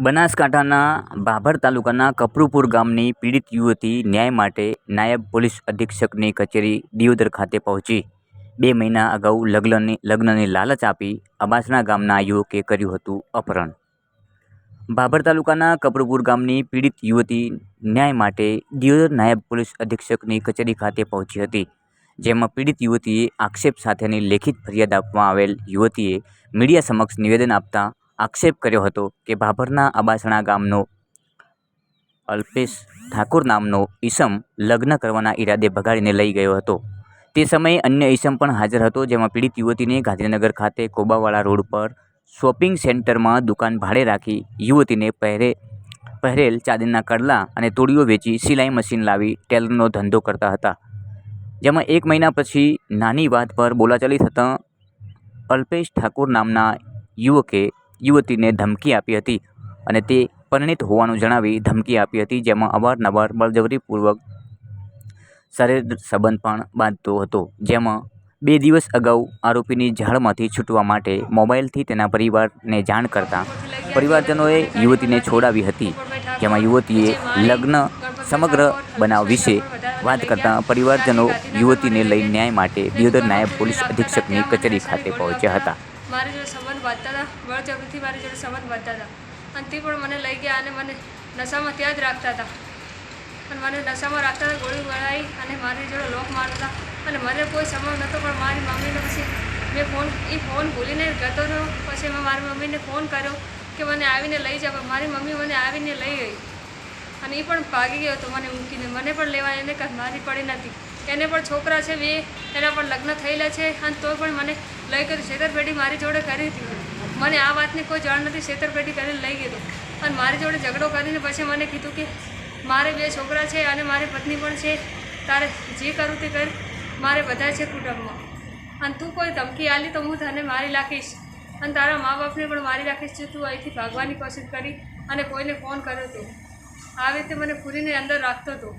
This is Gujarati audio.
બનાસકાંઠાના ભાભર તાલુકાના કપરુપુર ગામની પીડિત યુવતી ન્યાય માટે નાયબ પોલીસ અધિક્ષકની કચેરી દિયોદર ખાતે પહોંચી. બે મહિના અગાઉ લગ્નની લગ્નની લાલચ આપી અબાસણા ગામના યુવકે કર્યું હતું અપહરણ. ભાભર તાલુકાના કપરુપુર ગામની પીડિત યુવતી ન્યાય માટે દિયોદર નાયબ પોલીસ અધિક્ષકની કચેરી ખાતે પહોંચી હતી, જેમાં પીડિત યુવતીએ આક્ષેપ સાથેની લેખિત ફરિયાદ આપવા આવેલ યુવતીએ મીડિયા સમક્ષ નિવેદન આપતા આક્ષેપ કર્યો હતો કે ભાભરના અબાસણા ગામનો અલ્પેશ ઠાકુર નામનો ઈસમ લગ્ન કરવાના ઈરાદે ભગાડીને લઈ ગયો હતો. તે સમયે અન્ય ઈસમ પણ હાજર હતો, જેમાં પીડિત યુવતીને ગાંધીનગર ખાતે કોબાવાળા રોડ પર શોપિંગ સેન્ટરમાં દુકાન ભાડે રાખી યુવતીને પહેરે, પહેરેલ ચાંદીના કડલા અને તોડીઓ વેચી સિલાઈ મશીન લાવી ટેલરનો ધંધો કરતા હતા. જેમાં એક મહિના પછી નાની વાત પર બોલાચાલી થતાં અલ્પેશ ઠાકોર નામના યુવકે યુવતીને ધમકી આપી હતી અને તે પરિણીત હોવાનું જણાવી ધમકી આપી હતી, જેમાં અવારનવાર બળજબરીપૂર્વક શરીર સંબંધ પણ બાંધતો હતો, જેમાં બે દિવસ અગાઉ આરોપીની ઝાડમાંથી છૂટવા માટે મોબાઈલથી તેના પરિવારને જાણ કરતાં પરિવારજનોએ યુવતીને છોડાવી હતી, જેમાં યુવતીએ લગ્ન સમગ્ર બનાવ વિશે વાત કરતાં પરિવારજનો યુવતીને લઈ ન્યાય માટે દિયોદર નાયબ પોલીસ અધિક્ષકની કચેરી ખાતે પહોંચ્યા હતા. મારી જોડે સંબંધ બાંધતા હતા. બળજબરીથી મારી જોડે સંબંધ બાંધતા હતા. અને તે પણ મને લઈ ગયા અને મને નશામાં ત્યાં જ રાખતા હતા. અને મને નશામાં રાખતા હતા, ગોળી ગળાઈ અને મારી જોડે લોક મારતા હતા. અને મને કોઈ સમય નહોતો, પણ મારી મમ્મીને પછી મેં ફોન, એ ફોન ભૂલીને ગતો રહ્યો. પછી મેં મારી મમ્મીને ફોન કર્યો કે મને આવીને લઈ જાવ મારી મમ્મી મને આવીને લઈ ગઈ. અને એ પણ ભાગી ગયો હતો મને મૂકીને. મને પણ લેવા એને કાંઈ મારી પડી નથી એને પણ છોકરા છે, બે, એના પણ લગ્ન થયેલા છે. અને તોય પણ મને લઈ ગયું છેતરપેટી મારી જોડે કરી હતી. મને આ વાતની કોઈ જાણ નથી છેતરપેટી કરીને લઈ ગયો અને મારી જોડે ઝઘડો કરીને પછી મને કીધું કે મારે બે છોકરા છે અને મારી પત્ની પણ છે. તારે જે કરવું તે કર. મારે બધા છે કુટુંબમાં. અને તું કોઈ ધમકી આલી તો હું તને મારી રાખીશ અને તારા મા બાપને પણ મારી રાખીશ જો તું અહીંથી ભાગવાની કોશિશ કરી અને કોઈને ફોન કર્યો હતો આવી રીતે મને પૂરીને અંદર રાખતો હતો